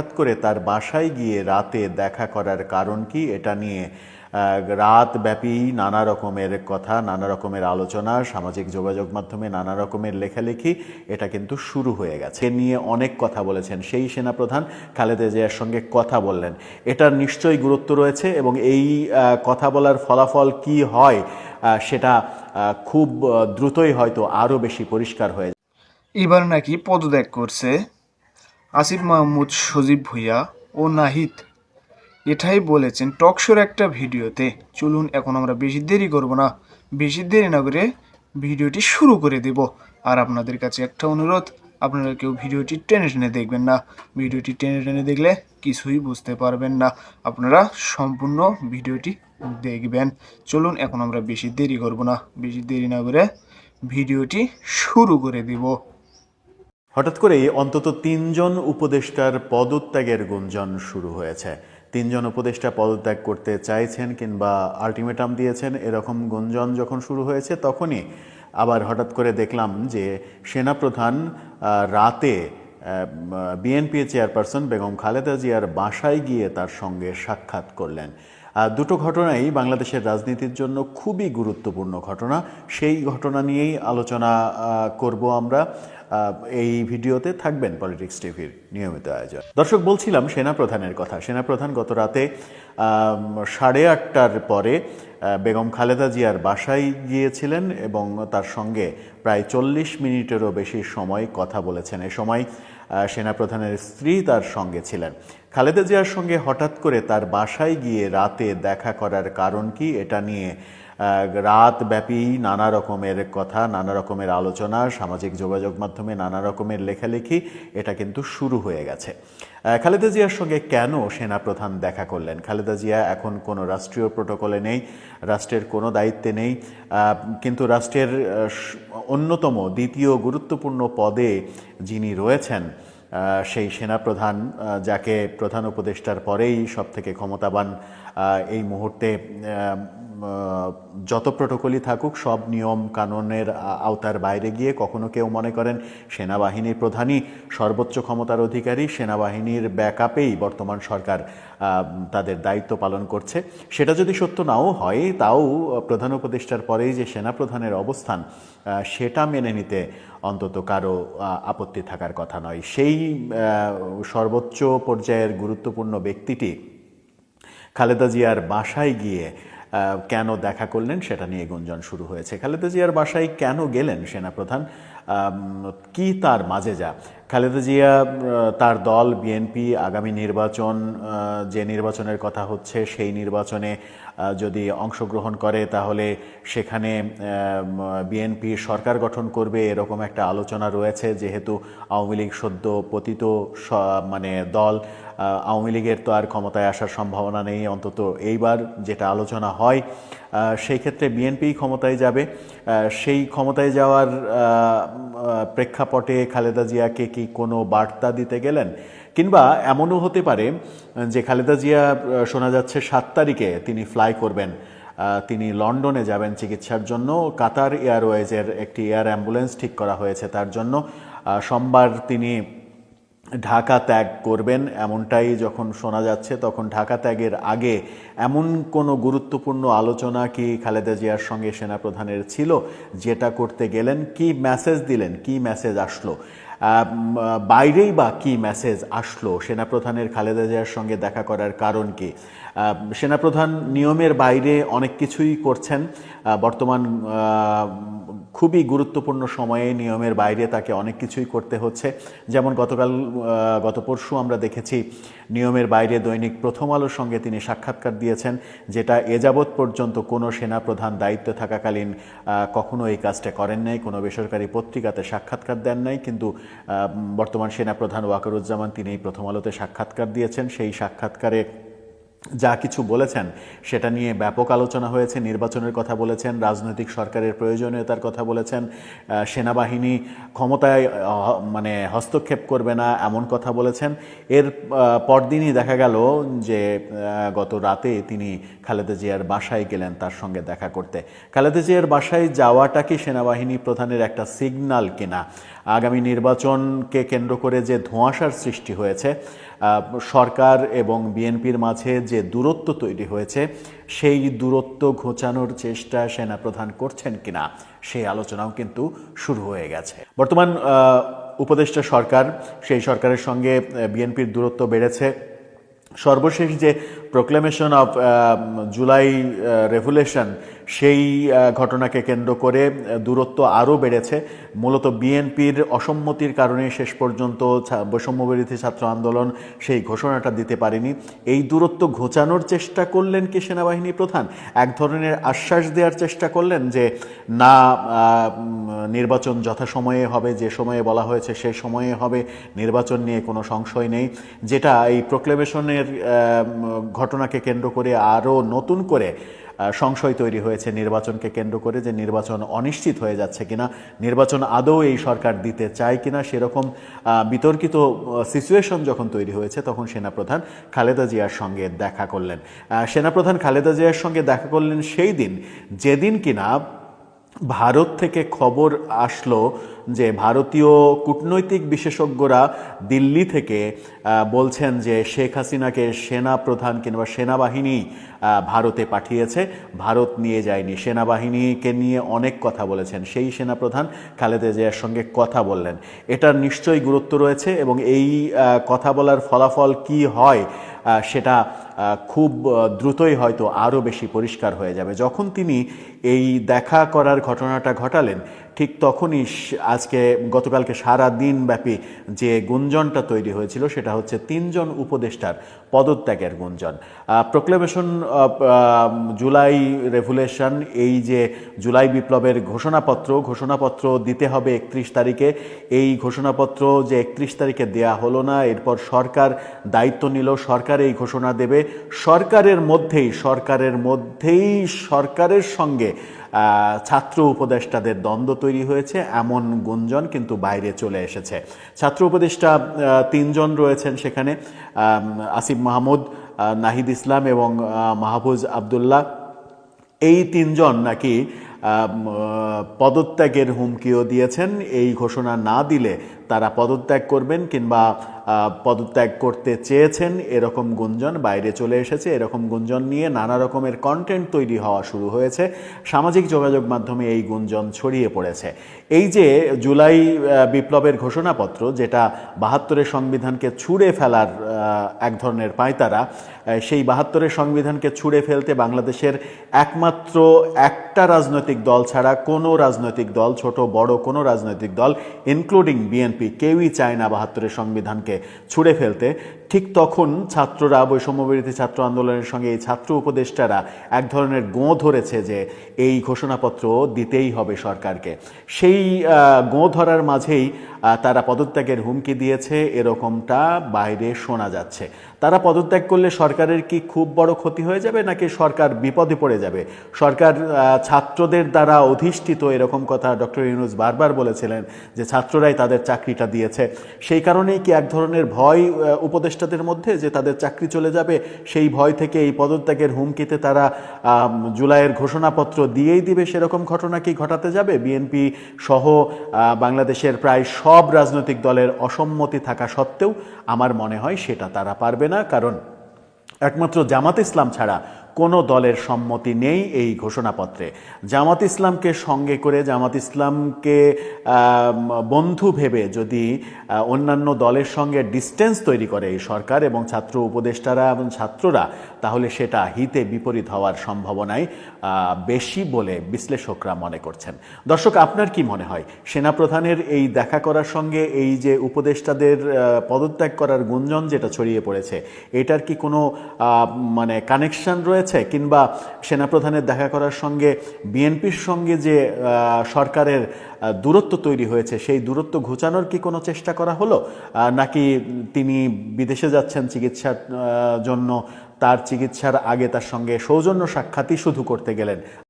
হঠাৎ করে তার বাসায় গিয়ে রাতে দেখা করার কারণ কি? এটা নিয়ে রাত ব্যাপী নানা রকমের কথা, নানা রকমের আলোচনা, সামাজিক যোগাযোগ মাধ্যমে নানা রকমের লেখালেখি, এটা কিন্তু শুরু হয়ে গেছে। নিয়ে অনেক কথা বলেছেন সেই সেনাপ্রধান খালেদা জিয়ার সঙ্গে কথা বললেন। এটার নিশ্চয়ই গুরুত্ব রয়েছে এবং এই কথা বলার ফলাফল কি হয় সেটা খুব দ্রুতই হয়তো আরও বেশি পরিষ্কার হয়ে এবার নাকি পদত্যাগ করছে। আসিফ মাহমুদ, সজীব ভুইয়া ও নাহিদ এটাই বলেছেন, টকশোর একটা ভিডিওতে, চলুন এখন আমরা বেশি দেরি করব না, বেশি দেরি না করে ভিডিওটি শুরু করে দেব। আর আপনাদের কাছে একটা অনুরোধ, আপনারা কেউ ভিডিওটি টেনে টেনে দেখবেন না। ভিডিওটি টেনে টেনে দেখলে কিছুই বুঝতে পারবেন না। আপনারা সম্পূর্ণ ভিডিওটি দেখবেন। চলুন এখন আমরা বেশি দেরি করব না, বেশি দেরি না করে ভিডিওটি শুরু করে দেব। হঠাৎ করেই অন্তত তিনজন উপদেষ্টার পদত্যাগের গুঞ্জন শুরু হয়েছে। তিনজন উপদেষ্টা পদত্যাগ করতে চাইছেন কিংবা আলটিমেটাম দিয়েছেন এরকম গুঞ্জন যখন শুরু হয়েছে তখনই আবার হঠাৎ করে দেখলাম যে সেনাপ্রধান রাতে বিএনপি চেয়ারপারসন বেগম খালেদা জিয়ার বাসায় গিয়ে তার সঙ্গে সাক্ষাৎ করলেন। দুটো ঘটনাই বাংলাদেশের রাজনীতির জন্য খুবই গুরুত্বপূর্ণ ঘটনা। সেই ঘটনা নিয়েই আলোচনা করব আমরা। এই ভিডিওতে থাকবেন পলিটিক্স টিভির নিয়মিত আয়োজন দর্শক, বলছিলাম সেনাপ্রধানের কথা। সেনাপ্রধান গত রাতে সাড়ে আটটার পরে বেগম খালেদা জিয়ার বাসায় গিয়েছিলেন এবং তার সঙ্গে প্রায় চল্লিশ মিনিটেরও বেশি সময় কথা বলেছেন। এ সময় সেনাপ্রধানের স্ত্রী তার সঙ্গে ছিলেন। খালেদা জিয়ার সঙ্গে হঠাৎ করে তার বাসায় গিয়ে রাতে দেখা করার কারণ কি, এটা নিয়ে রাত ব্যাপী নানা রকমের কথা, নানা রকমের আলোচনা, সামাজিক যোগাযোগ মাধ্যমে নানা রকমের লেখালেখি, এটা কিন্তু শুরু হয়ে গেছে। খালেদা জিয়ার সঙ্গে কেন সেনাপ্রধান দেখা করলেন? খালেদা জিয়া এখন কোনো রাষ্ট্রীয় প্রোটোকলে নেই, রাষ্ট্রের কোনো দায়িত্বে নেই কিন্তু রাষ্ট্রের অন্যতম দ্বিতীয় গুরুত্বপূর্ণ পদে যিনি রয়েছেন সেই সেনাপ্রধান যাকে প্রধান উপদেষ্টার পরেই সবথেকে ক্ষমতাবান এই মুহূর্তে যত প্রোটোকলই থাকুক, সব নিয়ম কানুনের আওতার বাইরে গিয়ে কখনো কেউ মনে করেন সেনাবাহিনীর প্রধানই সর্বোচ্চ ক্ষমতার অধিকারী, সেনাবাহিনীর ব্যাকআপেই বর্তমান সরকার তাদের দায়িত্ব পালন করছে। সেটা যদি সত্য নাও হয়, তাও প্রধান উপদেষ্টার পরেই যে সেনাপ্রধানের অবস্থান সেটা মেনে নিতে অন্তত কারও আপত্তি থাকার কথা নয়। সেই সর্বোচ্চ পর্যায়ের গুরুত্বপূর্ণ ব্যক্তিটি খালেদা জিয়ার বাসায় গিয়ে কেন দেখা করলেন সেটা নিয়ে গুঞ্জন শুরু হয়েছে। খালেদা জিয়ার বাসায় কেন গেলেন সেনাপ্রধান? কি তার মাঝে যা? খালেদা জিয়া তার দল, বিএনপি, আগামী নির্বাচন যে নির্বাচনের কথা হচ্ছে সেই নির্বাচনে যদি অংশগ্রহণ করে তাহলে সেখানে বিএনপি সরকার গঠন করবে এরকম একটা আলোচনা রয়েছে। যেহেতু আওয়ামী লীগ সদ্য পতিত মানে দল আওয়ামী লীগের তো আর ক্ষমতায় আসার সম্ভাবনা নেই, অন্তত এইবার যেটা আলোচনা হয় সেই ক্ষেত্রে বিএনপি ক্ষমতায় যাবে। সেই ক্ষমতায় যাওয়ার প্রেক্ষাপটে খালেদা জিয়াকে কি কোনো বার্তা দিতে গেলেন? কিংবা এমনও হতে পারে, যে খালেদা জিয়া শোনা যাচ্ছে সাত তারিখে তিনি ফ্লাই করবেন। তিনি লন্ডনে যাবেন চিকিৎসার জন্য। কাতার এয়ারওয়েজের একটি এয়ার অ্যাম্বুলেন্স ঠিক করা হয়েছে তার জন্য। সোমবার তিনি ঢাকা ত্যাগ করবেন এমনটাই যখন শোনা যাচ্ছে, তখন ঢাকা ত্যাগের আগে এমন কোনো গুরুত্বপূর্ণ আলোচনা কি খালেদা জিয়ার সঙ্গে সেনাপ্রধানের ছিল? যেটা করতে গেলেন, কি মেসেজ দিলেন, কি মেসেজ আসলো? বাইরেই বা কি মেসেজ আসলো? সেনাপ্রধানের খালেদা জিয়ার সঙ্গে দেখা করার কারণ কি? সেনাপ্রধান নিয়মের বাইরে অনেক কিছুই করছেন। বর্তমান খুবই গুরুত্বপূর্ণ সময়ে নিয়মের বাইরে তাকে অনেক কিছুই করতে হচ্ছে। যেমন গতকাল গত পরশু আমরা দেখেছি নিয়মের বাইরে দৈনিক প্রথম আলোর সঙ্গে তিনি সাক্ষাৎকার দিয়েছেন, যেটা এ যাবৎ পর্যন্ত কোনো সেনাপ্রধান দায়িত্ব থাকাকালীন কখনো এই কাজটা করেন নাই, কোনো বেসরকারি পত্রিকাতে সাক্ষাৎকার দেন নাই। কিন্তু বর্তমান সেনাপ্রধান ওয়াকারুজ্জামান তিনি প্রথম আলোতে সাক্ষাৎকার দিয়েছেন। সেই সাক্ষাৎকারে যা কিছু বলেছেন সেটা নিয়ে ব্যাপক আলোচনা হয়েছে, নির্বাচনের কথা বলেছেন, রাজনৈতিক সরকারের প্রয়োজনীয়তার কথা বলেছেন সেনাবাহিনী ক্ষমতায় মানে হস্তক্ষেপ করবে না এমন কথা বলেছেন। এর পরদিনই দেখা গেল যে গত রাতে তিনি খালেদা জিয়ার বাসায় গেলেন তার সঙ্গে দেখা করতে। খালেদা জিয়ার বাসায় যাওয়াটা কি সেনাবাহিনী প্রধানের একটা সিগনাল কিনা? আগামী নির্বাচনকে কেন্দ্র করে যে ধোঁয়াশার সৃষ্টি হয়েছে সরকার এবং বিএনপির মাঝে যে দূরত্ব তৈরি হয়েছে, সেই দূরত্ব ঘোচানোর চেষ্টা সেনাপ্রধান করছেন কিনা সেই আলোচনাও কিন্তু শুরু হয়ে গেছে। বর্তমান উপদেষ্টা সরকার, সেই সরকারের সঙ্গে বিএনপির দূরত্ব বেড়েছে। সর্বশেষ যে প্রোক্লেমেশন অফ জুলাই রেভুলেশন সেই ঘটনাকে কেন্দ্র করে দূরত্ব আরও বেড়েছে। মূলত বিএনপির অসম্মতির কারণে শেষ পর্যন্ত বৈষম্যবিরোধী ছাত্র আন্দোলন সেই ঘোষণাটা দিতে পারেনি। এই দূরত্ব ঘোচানোর চেষ্টা করলেন কি সেনাবাহিনী প্রধান? এক ধরনের আশ্বাস দেওয়ার চেষ্টা করলেন যে, না নির্বাচন যথাসময়ে হবে, যে সময়ে বলা হয়েছে সেই সময়ে হবে, নির্বাচন নিয়ে কোনো সংশয় নেই। যেটা এই প্রোক্লেমেশনের ঘটনাকে কেন্দ্র করে আরও নতুন করে সংশয় তৈরি হয়েছে নির্বাচনকে কেন্দ্র করে যে নির্বাচন অনিশ্চিত হয়ে যাচ্ছে কিনা, নির্বাচন আদৌ এই সরকার দিতে চায় কিনা সেরকম বিতর্কিত সিচুয়েশন যখন তৈরি হয়েছে তখন সেনাপ্রধান খালেদা জিয়ার সঙ্গে দেখা করলেন। সেনাপ্রধান খালেদা জিয়ার সঙ্গে দেখা করলেন সেই দিন। যেদিন কিনা ভারত থেকে খবর আসলো যে ভারতীয় কূটনৈতিক বিশেষজ্ঞরা দিল্লি থেকে বলছেন যে শেখ হাসিনাকে সেনা প্রধান কিংবা সেনাবাহিনী ভারতে পাঠিয়েছে। ভারত নিয়ে যায়নি। সেনাবাহিনীকে নিয়ে অনেক কথা বলেছেন। সেই সেনাপ্রধান খালেদা জিয়ার সঙ্গে কথা বললেন। এটার নিশ্চয়ই গুরুত্ব রয়েছে এবং এই কথা বলার ফলাফল কি হয় সেটা খুব দ্রুতই হয়তো আরও বেশি পরিষ্কার হয়ে যাবে। যখন তিনি এই দেখা করার ঘটনাটা ঘটালেন, ঠিক তখনই আজকে গতকালকে সারা দিন ব্যাপী যে গুঞ্জনটা তৈরি হয়েছিল, সেটা হচ্ছে তিনজন উপদেষ্টার পদত্যাগের গুঞ্জন। প্রোক্লেমেশন জুলাই রেভুলেশন এই যে জুলাই বিপ্লবের ঘোষণাপত্র ঘোষণাপত্র দিতে হবে একত্রিশ তারিখে, এই ঘোষণাপত্র যে একত্রিশ তারিখে দেয়া হলো না, এরপর সরকার দায়িত্ব নিল, সরকার এই ঘোষণা দেবে। সরকারের মধ্যেই সরকারের মধ্যেই, সরকারের সঙ্গে ছাত্র উপদেষ্টাদের দ্বন্দ্ব তৈরি হয়েছে, এমন গুঞ্জন কিন্তু বাইরে চলে এসেছে। ছাত্র উপদেষ্টা তিনজন রয়েছেন সেখানে আসিফ মাহমুদ নাহিদ ইসলাম এবং মাহফুজ আবদুল্লাহ। এই তিনজন নাকি পদত্যাগের হুমকিও দিয়েছেন। এই ঘোষণা না দিলে তারা পদত্যাগ করবেন কিংবা পদত্যাগ করতে চেয়েছেন, এরকম গুঞ্জন বাইরে চলে এসেছে। এরকম গুঞ্জন নিয়ে নানা রকমের কন্টেন্ট তৈরি হওয়া শুরু হয়েছে। সামাজিক যোগাযোগ মাধ্যমে এই গুঞ্জন ছড়িয়ে পড়েছে। এই যে জুলাই বিপ্লবের ঘোষণাপত্র, যেটা বাহাত্তরের সংবিধানকে ছুঁড়ে ফেলার এক ধরনের পায়তারা সেই বাহাত্তরের সংবিধানকে ছুঁড়ে ফেলতে বাংলাদেশের একমাত্র একটা রাজনৈতিক দল ছাড়া কোনো রাজনৈতিক দল, ছোট, বড় কোনো রাজনৈতিক দল ইনক্লুডিং বিএনপি কেউই চায় না বাহাত্তরের সংবিধানকে ছুঁড়ে ফেলতে। ঠিক তখন ছাত্ররা বৈষম্যবিরোধী ছাত্র আন্দোলনের সঙ্গে এই ছাত্র উপদেষ্টারা এক ধরনের গোঁ ধরেছে যে এই ঘোষণাপত্র দিতেই হবে সরকারকে। সেই গোঁ ধরার মাঝেই তারা পদত্যাগের হুমকি দিয়েছে এরকমটা বাইরে শোনা যাচ্ছে। তারা পদত্যাগ করলে সরকারের কি খুব বড় ক্ষতি হয়ে যাবে নাকি সরকার বিপদে পড়ে যাবে? সরকার ছাত্রদের দ্বারা অধিষ্ঠিত এরকম কথা ডক্টর ইউনুস বারবার বলেছিলেন যে ছাত্ররাই তাদের চাকরিটা দিয়েছে। সেই কারণেই কি এক ধরনের ভয় আহ, উপদেষ্টাদের মধ্যে যে তাদের চাকরি চলে যাবে, সেই ভয় থেকে এই পদত্যাগের হুমকিতে তারা জুলাইয়ের ঘোষণাপত্র দিয়েই দিবে। সেরকম ঘটনা কি ঘটাতে যাবে? বিএনপি সহ বাংলাদেশের প্রায় সব রাজনৈতিক দলের অসম্মতি থাকা সত্ত্বেও আমার মনে হয় সেটা তারা পারবে না। কারণ একমাত্র জামাত ইসলাম ছাড়া কোনো দলের সম্মতি নেই এই ঘোষণাপত্রে। জামাত ইসলামকে সঙ্গে করে, জামাত ইসলামকে বন্ধু ভেবে যদি অন্যান্য দলের সঙ্গে ডিস্টেন্স তৈরি করে এই সরকার এবং ছাত্র উপদেষ্টারা এবং ছাত্ররা, তাহলে সেটা হিতে বিপরীত হওয়ার সম্ভাবনাই বেশি বলে বিশ্লেষকরা মনে করছেন। দর্শক, আপনার কি মনে হয়? সেনাপ্রধানের এই দেখা করার সঙ্গে এই যে উপদেষ্টাদের পদত্যাগ করার গুঞ্জন যেটা ছড়িয়ে পড়েছে, এটার কি কোনো মানে কানেকশন রয়েছে? কিংবা সেনাপ্রধানের দেখা করার সঙ্গে বিএনপির সঙ্গে যে সরকারের দূরত্ব তৈরি হয়েছে, সেই দূরত্ব ঘুচানোর কি কোনো চেষ্টা করা হলো? নাকি তিনি বিদেশে যাচ্ছেন চিকিৎসার জন্য, তার চিকিৎসার আগে তার সঙ্গে সৌজন্য সাক্ষাৎই শুধু করতে গেলেন?